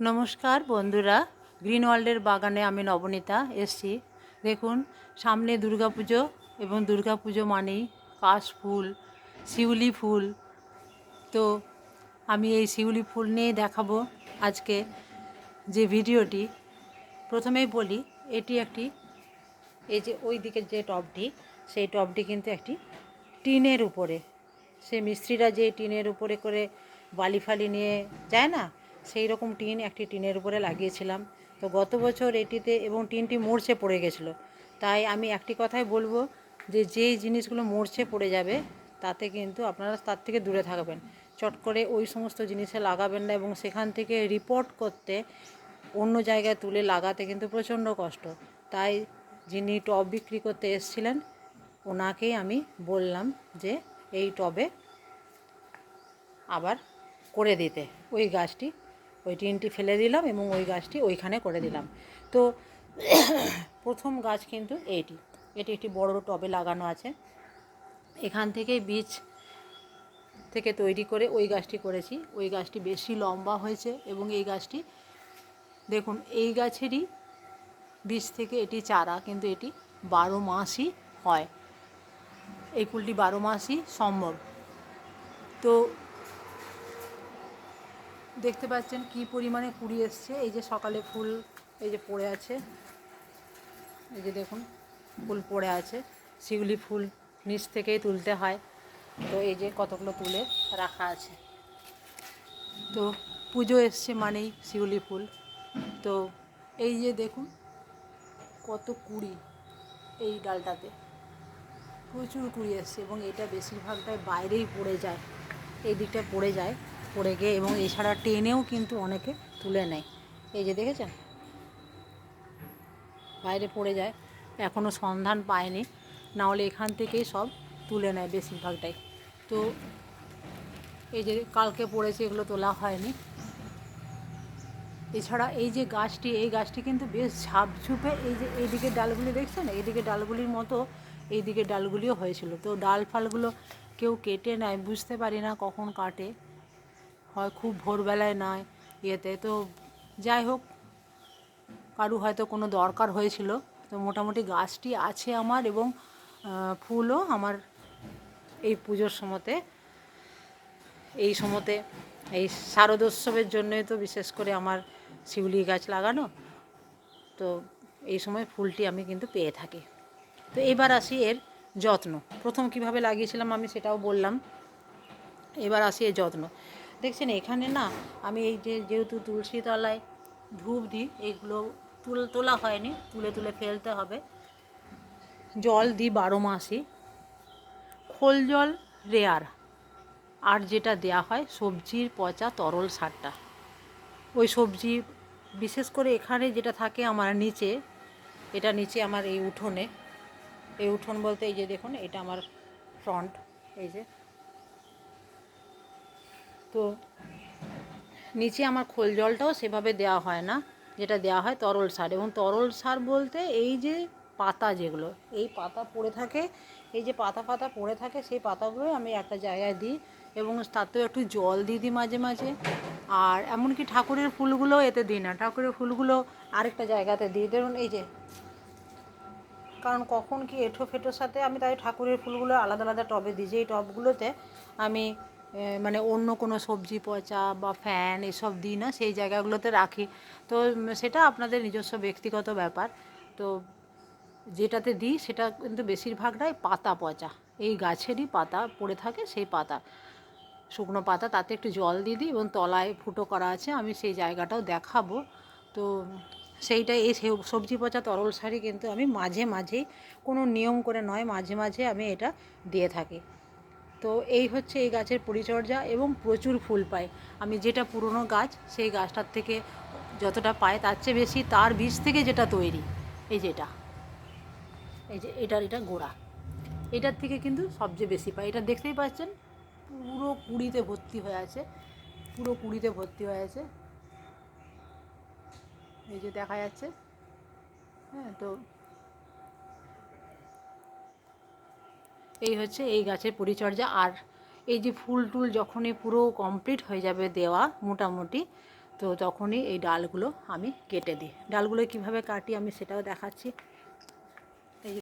নমস্কার বন্ধুরা, গ্রিন ওয়ার্ল্ডের বাগানে আমি নবনীতা এসছি। দেখুন, সামনে দুর্গাপুজো এবং দুর্গাপুজো মানেই কাশ ফুল, শিউলি ফুল। তো আমি এই শিউলি ফুল নিয়ে দেখাবো আজকে যে ভিডিওটি। প্রথমেই বলি, এটি একটি, এই যে ওই দিকের যে টবটি সেই টবটি কিন্তু একটি টিনের উপরে। সে মিস্ত্রিরা যে টিনের উপরে করে বালি ফালি নিয়ে যায় না সেই রকম টিন একটি টিনের উপরে লাগিয়েছিলাম। তো গত বছর এটিতে এবং টিনটি মরছে পড়ে গেছিল। তাই আমি একটি কথাই বলব যে, যেই জিনিসগুলো মরছে পড়ে যাবে, তাতে কিন্তু আপনারা তার থেকে দূরে থাকবেন। চট করে ওই সমস্ত জিনিসে লাগাবেন না এবং সেখান থেকে রিপোর্ট করতে অন্য জায়গায় তুলে লাগাতে কিন্তু প্রচণ্ড কষ্ট। তাই যিনি টব বিক্রি করতে এসেছিলেন, ওনাকেই আমি বললাম যে, এই টবে আবার করে দিতে। ওই গাছটি ওই টিনটি ফেলে দিলাম এবং ওই গাছটি ওইখানে করে দিলাম। তো প্রথম গাছ কিন্তু এইটি এটি একটি বড় টবে লাগানো আছে। এখান থেকেই বীজ থেকে তৈরি করে ওই গাছটি করেছি। ওই গাছটি বেশি লম্বা হয়েছে এবং এই গাছটি, দেখুন, এই গাছেরই বীজ থেকে এটি চারা, কিন্তু এটি বারো মাসই হয়। এই ফুলটি বারো মাসই সম্ভব। তো দেখতে পাচ্ছেন কি পরিমাণে কুড়ি এসছে। এই যে সকালে ফুল এই যে পড়ে আছে। এই যে দেখুন, ফুল পড়ে আছে। শিউলি ফুল নিচ থেকেই তুলতে হয়। তো এই যে কতগুলো তুলে রাখা আছে। তো পুজো এসছে মানেই শিউলি ফুল। তো এই যে দেখুন, কত কুড়ি এই ডালটাতে। প্রচুর কুড়ি এসছে এবং এটা বেশিরভাগটাই বাইরেই পড়ে যায়, এই দিকটায় পড়ে যায়। পড়ে গিয়ে এবং এছাড়া টেনেও কিন্তু অনেকে তুলে নেয়। এই যে দেখেছেন? বাইরে পড়ে যায়। এখনও সন্ধান পায়নি। নাহলে এখান থেকেই সব তুলে নেয় বেশিরভাগটাই। তো এই যে কালকে পড়েছে, এগুলো তোলা হয়নি। এছাড়া এই যে গাছটি, এই গাছটি কিন্তু বেশ ঝাপঝুপে এই যে এইদিকে ডালগুলি দেখছেন? এইদিকে ডালগুলির মতো এইদিকে ডালগুলিও হয়েছিল। তো ডাল ফালগুলো কেউ কেটে নেয়, বুঝতে পারি না কখন কাটে। হয়, খুব ভোরবেলায় নয় ইয়েতে। তো যাই হোক কারু হয়তো কোনো দরকার হয়েছিল। তো মোটামুটি গাছটি আছে আমার এবং ফুলও আমার এই পুজোর সময়তে, এই সময়তে, এই শারদোৎসবের জন্যই তো বিশেষ করে আমার শিউলি গাছ লাগানো। তো এই সময় ফুলটি আমি কিন্তু পেয়ে থাকি। তো এবার আসি এর যত্ন। প্রথম কীভাবে লাগিয়েছিলাম আমি সেটাও বললাম। এবার আসি এর যত্ন। দেখছেন এখানে না আমি এই যে যেহেতু তুলসী তলায় ধূপ দিই এইগুলো তুল, তোলা হয়নি, তুলে তুলে ফেলতে হবে। জল দিই বারো মাসই। খোল জল রেয়ার, আর যেটা দেয়া হয় সবজির পচা তরল সারটা। ওই সবজি বিশেষ করে এখানে যেটা থাকে আমার নিচে, এটা নিচে আমার এই উঠোনে। এই উঠোন বলতে এই যে দেখুন, এটা আমার ফ্রন্ট এই যে। তো নিচে আমার খোল জলটাও সেভাবে দেওয়া হয় না, যেটা দেওয়া হয় তরল সার। এবং তরল সার বলতে এই যে পাতা যেগুলো, এই পাতা পড়ে থাকে, এই যে পাতা পাতা পড়ে থাকে, সেই পাতাগুলোই আমি একটা জায়গায় দিই এবং তাতেও একটু জল দিয়ে দিই মাঝে মাঝে। আর এমনকি ঠাকুরের ফুলগুলোও এতে দিই না, ঠাকুরের ফুলগুলো আরেকটা জায়গাতে দিই। ধরুন এই যে, কারণ কখন কি এঁঠো ফেটোর সাথে আমি তাই ঠাকুরের ফুলগুলো আলাদা আলাদা টবে দিই, যেই টবগুলোতে আমি মানে অন্য কোনো সবজি পচা বা ফ্যান এসব দিই না, সেই জায়গাগুলোতে রাখি। তো সেটা আপনাদের নিজস্ব ব্যক্তিগত ব্যাপার। তো যেটাতে দিই সেটা কিন্তু বেশিরভাগটাই পাতা পচা। এই গাছেরই পাতা পড়ে থাকে, সেই পাতা। শুকনো পাতা, তাতে একটু জল দিয়ে দিই এবং তলায় ফুটো করা আছে, আমি সেই জায়গাটাও দেখাবো। তো সেইটাই, এই সবজি পচা তরল সারি কিন্তু আমি মাঝে মাঝেই কোনো নিয়ম করে নয়, মাঝে মাঝে আমি এটা দিয়ে থাকি। তো এই হচ্ছে এই গাছের পরিচর্যা এবং প্রচুর ফুল পাই আমি যেটা পুরনো গাছ, সেই গাছটার থেকে যতটা পাই তার চেয়ে বেশি তার বীজ থেকে যেটা তৈরি। এই যেটা এই যে এটার এটা গোড়া। এটার থেকে কিন্তু সবচেয়ে বেশি পায়। এটা দেখতেই পাচ্ছেন, পুরো কুড়িতে ভর্তি হয়ে আছে। পুরো কুড়িতে ভর্তি হয়ে আছে। এই যে দেখা যাচ্ছে। হ্যাঁ তো এই হচ্ছে এই গাছের পরিচর্যা। আর এই যে ফুল টুল যখনই পুরো কমপ্লিট হয়ে যাবে দেওয়া মোটামুটি, তো তখনই এই ডালগুলো আমি কেটে দিই। ডালগুলো কীভাবে কাটি আমি সেটাও দেখাচ্ছি।